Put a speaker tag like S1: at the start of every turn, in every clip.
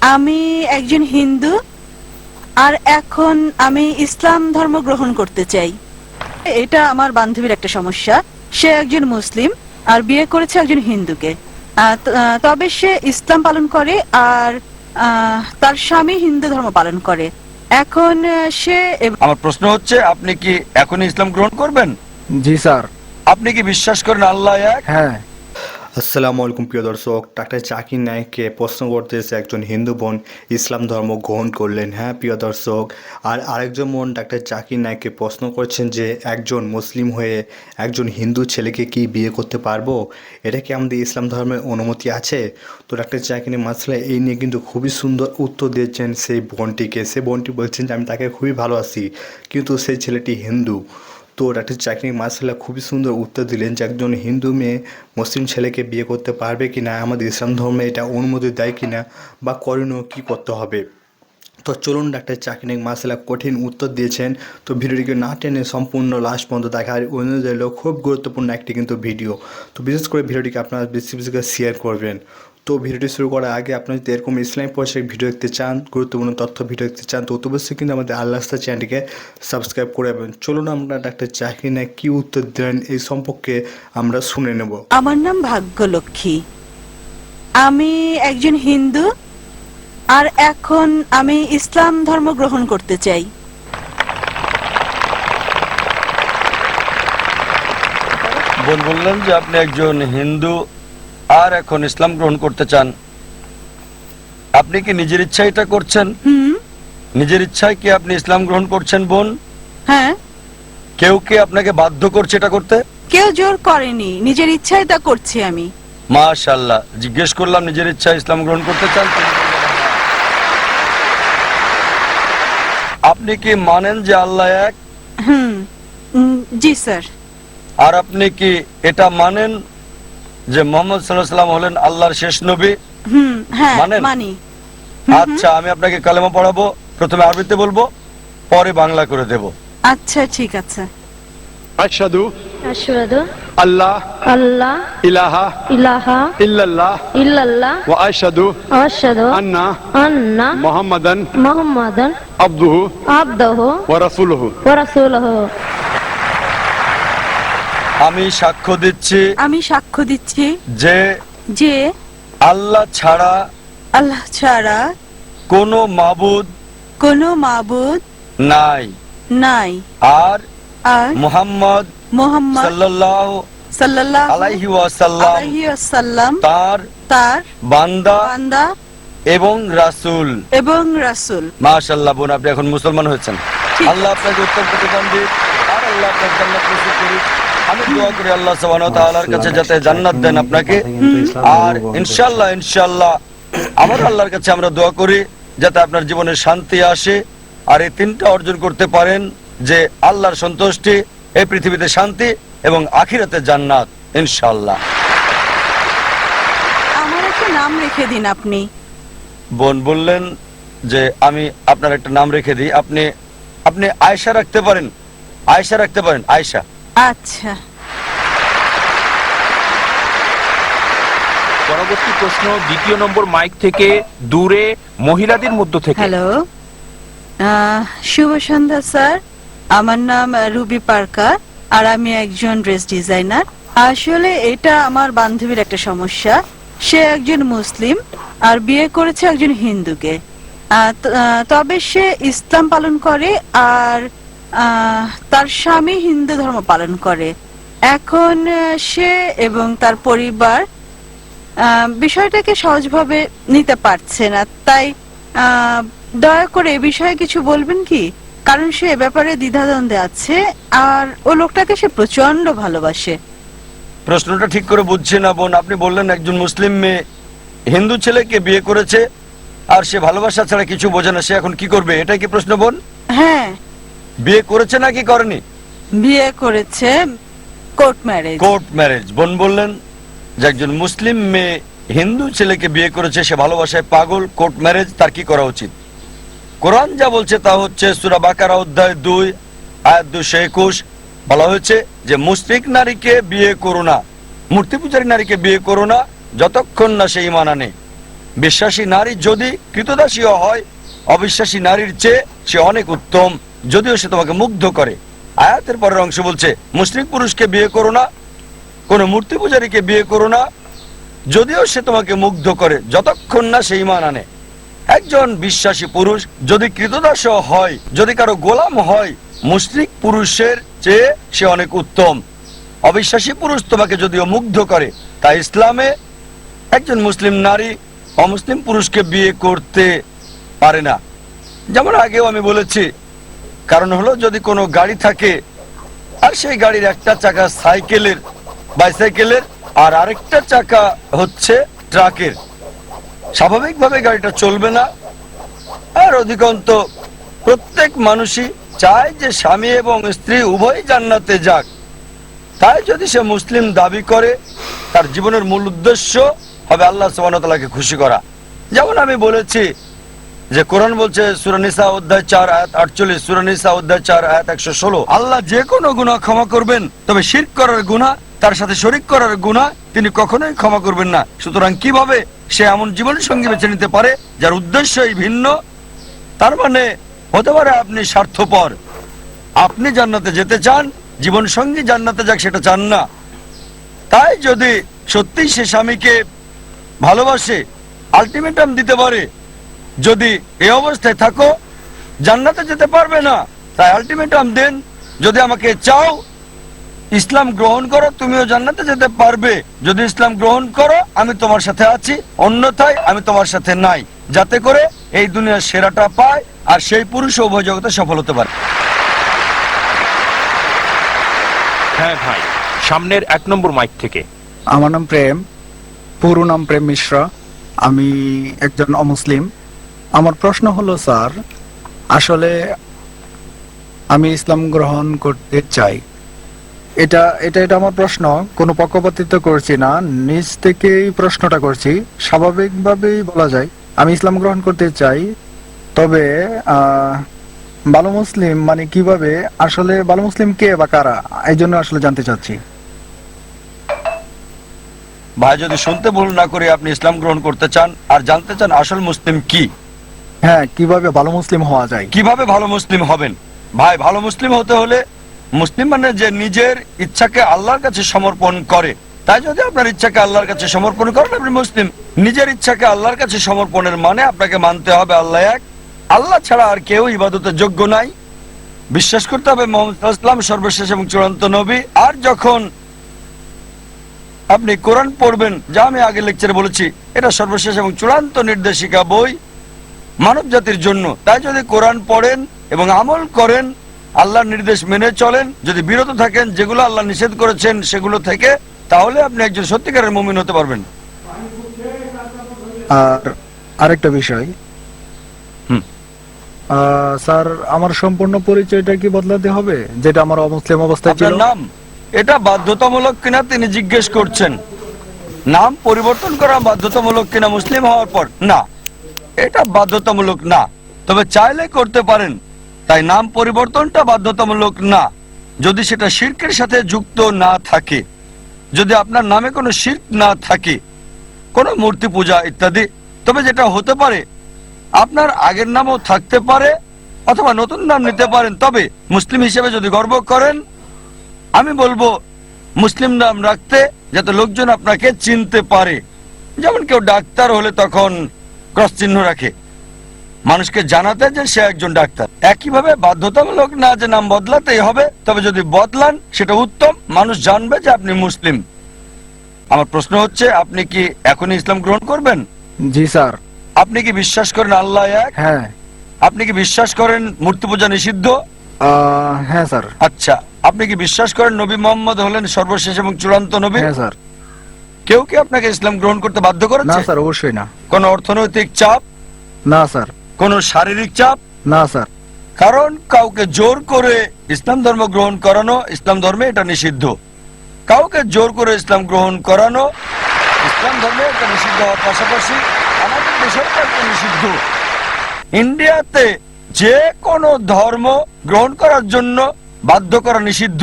S1: আমি একজন হিন্দু আর এখন আমি ইসলাম ধর্ম গ্রহণ করতে চাই। এটা আমার বান্ধবীর একটা সমস্যা। সে একজন মুসলিম আর বিয়ে করেছে একজন হিন্দুকে। আহ, তবে সে ইসলাম পালন করে আর আহ, তার স্বামী হিন্দু ধর্ম পালন করে। এখন সে
S2: আমার প্রশ্ন হচ্ছে আপনি কি এখন ইসলাম গ্রহণ করবেন?
S3: জি স্যার।
S2: আপনি কি বিশ্বাস করেন আল্লাহ এক?
S3: হ্যাঁ।
S4: আসসালামু আলাইকুম, প্রিয় দর্শক। ডাক্তার জাকির নায়ককে প্রশ্ন করতেছে একজন হিন্দু বোন, ইসলাম ধর্ম গ্রহণ করলেন। হ্যাঁ প্রিয় দর্শক, আর আরেকজন বোন ডাক্তার জাকির নায়ককে প্রশ্ন করছেন যে, একজন মুসলিম হয়ে একজন হিন্দু ছেলেকে কি বিয়ে করতে পারব? এটা কি আমাদের ইসলাম ধর্মের অনুমতি আছে? তো ডাক্তার জাকির মাসলা এই নিয়ে কিন্তু খুবই সুন্দর উত্তর দিয়েছেন সেই বোনটিকে। সে বোনটি বলছেন যে, আমি তাকে খুবই ভালোবাসি, কিন্তু সেই ছেলেটি হিন্দু। তো ডাক্তার চাকরি মার্শাল্লাহ খুবই সুন্দর উত্তর দিলেন যে একজন হিন্দু মেয়ে মুসলিম ছেলেকে বিয়ে করতে পারবে কি না আমাদের ইসলাম ধর্মে এটা অনুমতি দেয় কি না বা করণীয় কী করতে হবে। তো চলুন ডাক্তার চাকরি মার্শাল্লাহ কঠিন উত্তর দিয়েছেন। তো ভিডিওটিকে না টেনে সম্পূর্ণ লাস্ট পর্যন্ত দেখার রইল, খুব গুরুত্বপূর্ণ একটি কিন্তু ভিডিও। তো বিশেষ করে ভিডিওটিকে আপনারা বেশি বেশি করে শেয়ার করবেন। তো ভিডিওটি শুরু করার আগে আপনি যদি এরকম ইসলামিক পয়সায় ভিডিও দেখতে চান গুরুত্বপূর্ণ তথ্য ভিডিও দেখতে চান তো অবশ্যই কিন্তু আমাদের আল্লাহ চ্যানেলটিকে সাবস্ক্রাইব করে রাখবেন। চলুন আমরা ডাক্তার চাকরি না কী উত্তর দিলেন এই সম্পর্কে আমরা শুনে নেব।
S1: আমার নাম ভাগ্যলক্ষ্মী। আমি একজন হিন্দু আর এখন আমি ইসলাম ধর্ম গ্রহণ করতে চাই।
S2: বোন বললেন যে আপনি একজন হিন্দু আর এখন ইসলাম গ্রহণ করতে চান আপনি কি নিজের ইচ্ছায় এটা করছেন? নিজের ইচ্ছায় কি আপনি ইসলাম গ্রহণ করছেন বোন?
S1: হ্যাঁ।
S2: কেউ কি আপনাকে বাধ্য করছে এটা করতে?
S1: কেউ জোর করেনি নিজের ইচ্ছায় তা করছি আমি।
S2: মাশাল্লাহ জিজ্ঞেস করলাম নিজের ইচ্ছায় ইসলাম গ্রহণ করতে চান। আপনি কি মানেন যে আল্লাহ এক?
S1: হুম জি স্যার।
S2: আর আপনি কি এটা মানেন যে মোহাম্মদ সাল্লাম হলেন আল্লাহর শেষ নবী।
S1: হ্যাঁ,
S2: মানে
S1: মানি
S2: আচ্ছা আমি আপনাকে কালেমা পড়াবো প্রথমে আরবিতে বলব পরে বাংলা করে দেব।
S1: আচ্ছা ঠিক আছে।
S5: আশহাদু
S6: আশহাদু
S5: আল্লাহ আল্লাহ
S6: ইলাহা
S5: ইলাহা
S6: ইল্লাল্লাহ
S5: ইল্লাল্লাহ ওয়া
S6: আশহাদু আশহাদু
S5: আন্না
S6: আন্না
S5: মুহাম্মাদান
S6: মুহাম্মাদান
S5: আবদুহু
S6: আবদুহু
S5: ওয়া
S6: রাসূলুহু।
S5: ওয়া
S6: রাসূলুহু।
S2: আমি সাক্ষ্য দিচ্ছি
S1: আমি সাক্ষ্য দিচ্ছি
S2: যে
S1: যে
S2: আল্লাহ ছাড়া
S1: আল্লাহ ছাড়া
S2: কোনো মাবুদ
S1: কোনো মাবুদ
S2: নাই।
S1: নাই।
S2: আর
S1: আর
S2: মুহাম্মদ
S1: মোহাম্মদ
S2: সাল্লাল্লাহু
S1: সাল্লাল্লাহু
S2: আলাইহি ওয়াসাল্লাম
S1: আলাইহি ওয়াসাল্লাম
S2: তার
S1: তার
S2: বান্দা
S1: বান্দা
S2: এবং রাসূল।
S1: এবং রাসূল।
S2: মাশাআল্লাহ বোন আপনি এখন মুসলমান হয়েছেন। আল্লাহ আপনাকে উত্তম প্রতিদান দিক আর আল্লাহ আপনাকে জান্নাত নসিব করুক। আমি দোয়া করি আল্লাহ সুবহানাহু ওয়া তাআলার কাছে যাতে জান্নাত দেন আপনাকে। আর ইনশাআল্লাহ ইনশাআল্লাহ আমার আল্লাহর কাছে আমরা দোয়া করি যাতে আপনার জীবনে শান্তি আসে। আর এই তিনটা অর্জন করতে পারেন যে আল্লাহর সন্তুষ্টি এই পৃথিবীতে শান্তি এবং আখিরাতে জান্নাত ইনশাআল্লাহ।
S1: আমার একটা নাম রেখে দিন আপনি।
S2: বোন বললেন যে আমি আপনার একটা নাম রেখে দিই। আপনি আপনি আয়সা রাখতে পারেন। আয়সা রাখতে পারেন আয়সা
S1: আচ্ছা।
S7: পরবর্তী প্রশ্ন দ্বিতীয় নম্বর মাইক থেকে দূরে মহিলাদের মধ্য থেকে।
S1: হ্যালো। শুভ সন্ধ্যা স্যার। আমার নাম রুবি পার্কার আর আমি একজন ড্রেস ডিজাইনার। আসলে এটা আমার বান্ধবীর একটা সমস্যা। সে একজন মুসলিম আর বিয়ে করেছে একজন হিন্দুকে। তবে সে ইসলাম পালন করে আর তার স্বামী হিন্দু ধর্ম পালন করে। এখন সে এবং তার পরিবার বিষয়টাকে সহজভাবে নিতে পারছে না। তাই দয়া করে এ বিষয়ে কিছু বলবেন কি? কারণ সে ব্যাপারে দ্বিধাদ্বন্দ্বে আছে আর ও লোকটাকে সে প্রচণ্ড ভালোবাসে।
S2: প্রশ্নটা ঠিক করে বুঝছি না বোন। আপনি বললেন একজন মুসলিম মেয়ে হিন্দু ছেলেকে বিয়ে করেছে আর সে ভালোবাসা ছাড়া কিছু বোঝে না। সে এখন কি করবে? এটাই কি প্রশ্ন বোন?
S1: হ্যাঁ
S2: বিয়ে করেছে নাকি করেনি?
S1: বিয়ে করেছে কোর্ট ম্যারেজ।
S2: Court marriage. বোন বললেন যে একজন মুসলিম মেয়ে হিন্দু ছেলেকে বিয়ে করেছে সে ভালোবাসায় পাগল কোর্ট ম্যারেজ তার কি করা উচিত? কোরআন যা বলছে তা হচ্ছে সুরা বাকারা অধ্যায় দুই আয়াত দুশো একুশ। বলা হয়েছে যে মুসলিক নারীকে বিয়ে করো না মূর্তি পূজারী নারীকে বিয়ে করো না যতক্ষণ না সে ইমান আনে। বিশ্বাসী নারী যদি কৃতদাসীও হয় অবিশ্বাসী নারীর চেয়ে সে অনেক উত্তম। যদিও সে তোমাকে মুগ্ধ করে। আয়াতের পরের অংশ বলছে, মুসলিম পুরুষকে বিয়ে করো না, কোনো মূর্তি পূজারীকে বিয়ে করো না। যদিও সে তোমাকে মুগ্ধ করে, যতক্ষণ না সেই মান আনে। একজন বিশ্বাসী পুরুষ যদি কৃতদাস হয়, যদি কারও গোলাম হয় মুসলিক পুরুষের চেয়ে সে অনেক উত্তম। অবিশ্বাসী পুরুষ তোমাকে যদিও মুগ্ধ করে তাই ইসলামে একজন মুসলিম নারী অমুসলিম পুরুষকে বিয়ে করতে পারে না। যেমন আগেও আমি বলেছি কারণ হলো যদি কোনো গাড়ি থাকে, আর সেই গাড়ির একটা চাকা সাইকেলের, বাইসাইকেলের, আর আরেকটা চাকা হচ্ছে ট্রাকের। স্বাভাবিকভাবে গাড়িটা চলবে না। আর অধিকন্ত প্রত্যেক মানুষই চায় যে স্বামী এবং স্ত্রী উভয় জান্নাতে যাক। তাই যদি সে মুসলিম দাবি করে, তার জীবনের মূল উদ্দেশ্য হবে আল্লাহ সুবাহতালাকে খুশি করা। যেমন আমি বলেছি যে কোরআন বলছে সুরানিসা অধ্যায় চার আয়াত আটচল্লিশ সুরানিসা অধ্যায় চার আয়াত একশো ষোলো। আল্লাহ যে কোনো গুণা ক্ষমা করবেন, তবে শির করার গুণা তার সাথে শরিক করার গুণা তিনি কখনোই ক্ষমা করবেন না। সুতরাং কীভাবে সে এমন জীবন সঙ্গী বেছে নিতে পারে, যার উদ্দেশ্যই ভিন্ন, তার মানে হতে পারে আপনি স্বার্থপর। আপনি জান্নাতে যেতে চান, জীবন সঙ্গী জান্নাতে যাক, সেটা চান না। তাই যদি সত্যি সে স্বামীকে ভালোবাসে আলটিমেটাম দিতে পারে যদি এই অবস্থায় থাকো জান্নাতে যেতে পারবে না। তাই আলটিমেটাম দেন যদি আমাকে চাও ইসলাম গ্রহণ করো তুমিও জান্নাতে যেতে পারবে। যদি ইসলাম গ্রহণ করো আমি তোমার সাথে আছি অন্যথায় আমি তোমার সাথে নাই। যাতে করে এই দুনিয়ার সেরাটা পায় আর সেই পুরুষ উভয় জগতে সফল হতে পারে।
S7: হ্যাঁ ভাই সামনের এক নম্বর মাইক থেকে।
S3: আমার নাম প্রেম পুরো নাম প্রেম মিশ্রা। আমি একজন অমুসলিম। আমার প্রশ্ন হলো, স্যার, আসলে আমি ইসলাম গ্রহণ করতে চাই। এটা এটা এটা আমার প্রশ্ন। কোনো পক্ষপাতিত্ব করছি না। নিজ থেকেই প্রশ্নটা করছি। স্বাভাবিকভাবেই বলা যায়, আমি ইসলাম গ্রহণ করতে চাই। তবে ভালো মুসলিম মানে কীভাবে? আসলে ভালো মুসলিম কে বা কারা? এই জন্য আসলে জানতে চাচ্ছি।
S2: ভাই, যদি শুনতে ভুল না করে, আপনি ইসলাম গ্রহণ করতে চান, আর জানতে চান আসল মুসলিম কি
S3: হ্যাঁ কীভাবে ভালো মুসলিম হওয়া যায়?
S2: কীভাবে ভালো মুসলিম হবেন? ভাই, ভালো মুসলিম হতে হলে মুসলিম মানে যে নিজের ইচ্ছাকে আল্লাহর কাছে সমর্পণ করে। তাই যদি আপনার ইচ্ছাকে আল্লাহর কাছে সমর্পণ করেন, আপনি মুসলিম। নিজের ইচ্ছাকে আল্লাহর কাছে সমর্পণের মানে আপনাকে মানতে হবে আল্লাহ এক। আল্লাহ ছাড়া আর কেউ ইবাদতের যোগ্য নাই। বিশ্বাস করতে হবে মোহাম্মদ ইসলাম সর্বশেষ এবং চূড়ান্ত নবী। আর যখন আপনি কোরআন পড়বেন, যা আমি আগে লেকচারে বলেছি, এটা সর্বশেষ এবং চূড়ান্ত নির্দেশিকা বই। মানব জাতির জন্য। তাই যদি কোরআন পড়েন এবং আমল করেন আল্লাহর নির্দেশ মেনে চলেন যদি বিরত থাকেন যেগুলো আল্লাহ নিষেধ করেছেন সেগুলো থেকে তাহলে আপনি একজন সত্যিকারের মুমিন হতে পারবেন।
S3: আর আরেকটা বিষয়। স্যার আমার সম্পূর্ণ পরিচয়টা কি বদলাতে হবে? যেটা আমার অমুসলিম অবস্থায় ছিল?
S2: নাম? এটা বাধ্যতামূলক কিনা তিনি জিজ্ঞেস করছেন? নাম পরিবর্তন করা বাধ্যতামূলক কিনা মুসলিম হওয়ার পর? না। এটা বাধ্যতামূলক না। তবে চাইলে করতে পারেন। তাই নাম পরিবর্তনটা বাধ্যতামূলক না। যদি সেটা শির্কের সাথে যুক্ত না থাকে, যদি আপনার নামে কোনো শির্ক না থাকে, কোনো মূর্তি পূজা ইত্যাদি, তবে যেটা হতে পারে, আপনার আগের নামও থাকতে পারে অথবা নতুন নাম নিতে পারেন। তবে মুসলিম হিসেবে যদি গর্ব করেন, আমি বলব মুসলিম নাম রাখতে যাতে লোকজন আপনাকে চিনতে পারে। যেমন কেউ ডাক্তার হলে তখন ক্রস চিহ্ন রাখে। মানুষকে জানাতে যে সে একজন ডাক্তার। একইভাবে বাধ্যতামূলক না যে নাম বদলাতেই হবে তবে যদি বদলান সেটা উত্তম। মানুষ জানবে যে আপনি মুসলিম। আমার প্রশ্ন হচ্ছে আপনি কি এখনই ইসলাম গ্রহণ করবেন?
S3: জি স্যার।
S2: আপনি কি বিশ্বাস করেন আল্লাহ এক?
S3: হ্যাঁ।
S2: আপনি কি বিশ্বাস করেন মূর্তি পূজা নিষিদ্ধ?
S3: হ্যাঁ স্যার।
S2: আচ্ছা আপনি কি বিশ্বাস করেন নবী মোহাম্মদ হলেন সর্বশেষ এবং চূড়ান্ত নবী?
S3: হ্যাঁ স্যার।
S2: কেউ কি আপনাকে ইসলাম গ্রহণ করতে বাধ্য
S3: না স্যার অবশ্যই না।
S2: কোন অর্থনৈতিক চাপ?
S3: না স্যার।
S2: কোন শারীরিক চাপ?
S3: না স্যার।
S2: কারণ কাউকে জোর করে ইসলাম ধর্ম গ্রহণ করানো ইসলাম ধর্মে এটা নিষিদ্ধ। কাউকে জোর করে ইসলাম গ্রহণ করানো ইসলাম ধর্মে এটা নিষিদ্ধ হওয়ার পাশাপাশি আমাদের দেশেও এটা নিষিদ্ধ। ইন্ডিয়াতে যে কোনো ধর্ম গ্রহণ করার জন্য বাধ্য করা নিষিদ্ধ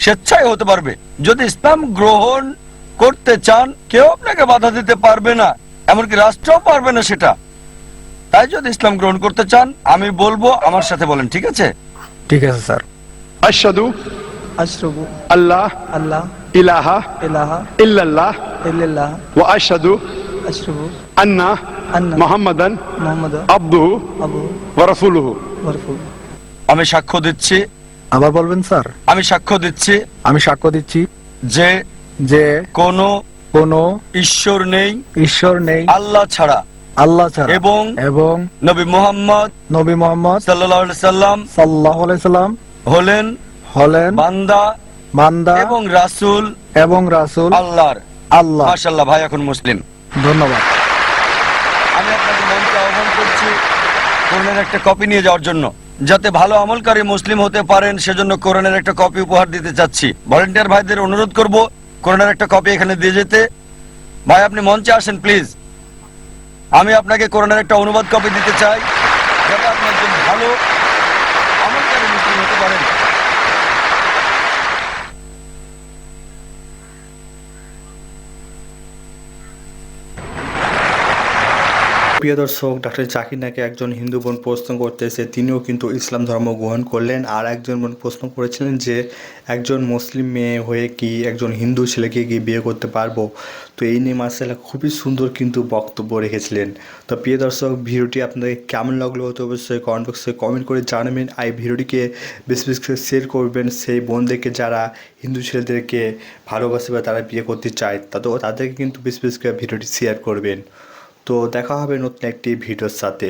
S2: স্বেচ্ছায় হতে পারবে। যদি ইসলাম গ্রহণ করতে চান কেউ আপনাকে বাধা দিতে পারবে না এমনকি রাষ্ট্রও পারবে না সেটা। তাই যদি ইসলাম গ্রহণ করতে চান আমি বলব আমার সাথে বলেন ঠিক আছে?
S3: ঠিক আছে স্যার।
S8: আশাদু
S5: আশরাবু
S8: আল্লাহ
S5: আল্লাহ
S8: ইলাহা
S5: ইলাহা ইল্লাল্লাহ
S8: ইল্লাল্লাহ ওয়া
S5: আশাদু
S8: আশরাবু
S5: আন্না
S8: আন্না
S5: মুহাম্মাদান
S8: মুহাম্মাদ
S5: আবদুহু
S8: ওয়া
S5: রাসূলুহু।
S8: ওয়া
S2: আমি সাক্ষ্য দিচ্ছি।
S3: আবার বলবেন স্যার?
S2: আমি সাক্ষ্য দিচ্ছি।
S3: আমি সাক্ষ্য দিচ্ছি।
S2: যে
S3: যে
S2: কোন
S3: কোন
S2: ঈশ্বর নেই
S3: ঈশ্বর নেই
S2: আল্লাহ ছাড়া।
S3: আল্লাহ ছাড়া।
S2: এবং
S3: এবং
S2: নবী মোহাম্মদ
S3: নবী মোহাম্মদ
S2: সাল্লাহ সাল্লাম
S3: সাল্লাহ সাল্লাম
S2: হলেন
S3: হলেন
S2: বান্দা
S3: বান্দা
S2: এবং রাসূল
S3: এবং রাসূল
S2: আল্লাহর।
S3: আল্লাহ।
S2: মাশাল্লাহ ভাই এখন মুসলিম।
S3: ধন্যবাদ।
S2: আমি আপনাকে মঞ্চে আহ্বান করছি কোরআনের একটা কপি নিয়ে যাওয়ার জন্য। যাতে ভালো আমলকারী মুসলিম হতে পারেন সেজন্য কোরআনের একটা কপি উপহার দিতে চাচ্ছি। ভলেন্টিয়ার ভাইদের অনুরোধ করব কোরআনের একটা কপি এখানে দিয়ে যেতে। ভাই, আপনি মঞ্চে আসেন প্লিজ আমি আপনাকে করোনার একটা অনুবাদ কপি দিতে চাই, যাতে আপনার একজন ভালো আমলকারী মুসলিম হতে পারেন।
S4: প্রিয় দর্শক, ডাক্তার জাকির নাকি একজন হিন্দু বোন প্রশ্ন করতেছে, তিনিও কিন্তু ইসলাম ধর্ম গ্রহণ করলেন। আর একজন বোন প্রশ্ন করেছিলেন যে, একজন মুসলিম মেয়ে হয়ে কি একজন হিন্দু ছেলেকে কি বিয়ে করতে পারব? তো এই নিয়ে মার্শাল্লাহ খুবই সুন্দর কিন্তু বক্তব্য রেখেছিলেন। তো প্রিয় দর্শক, ভিডিওটি আপনাদের কেমন লাগল হতে অবশ্যই কমেন্ট বক্সে কমেন্ট করে জানাবেন। আর এই ভিডিওটিকে বেশি বেশি করে শেয়ার করবেন সেই বোনদেরকে যারা হিন্দু ছেলেদেরকে ভালোবাসে বা তারা বিয়ে করতে চায়, তাদের তাদেরকে কিন্তু বেশি বেশি করে ভিডিওটি শেয়ার করবেন। তো দেখা হবে নতুন একটি ভিডিওর সাথে।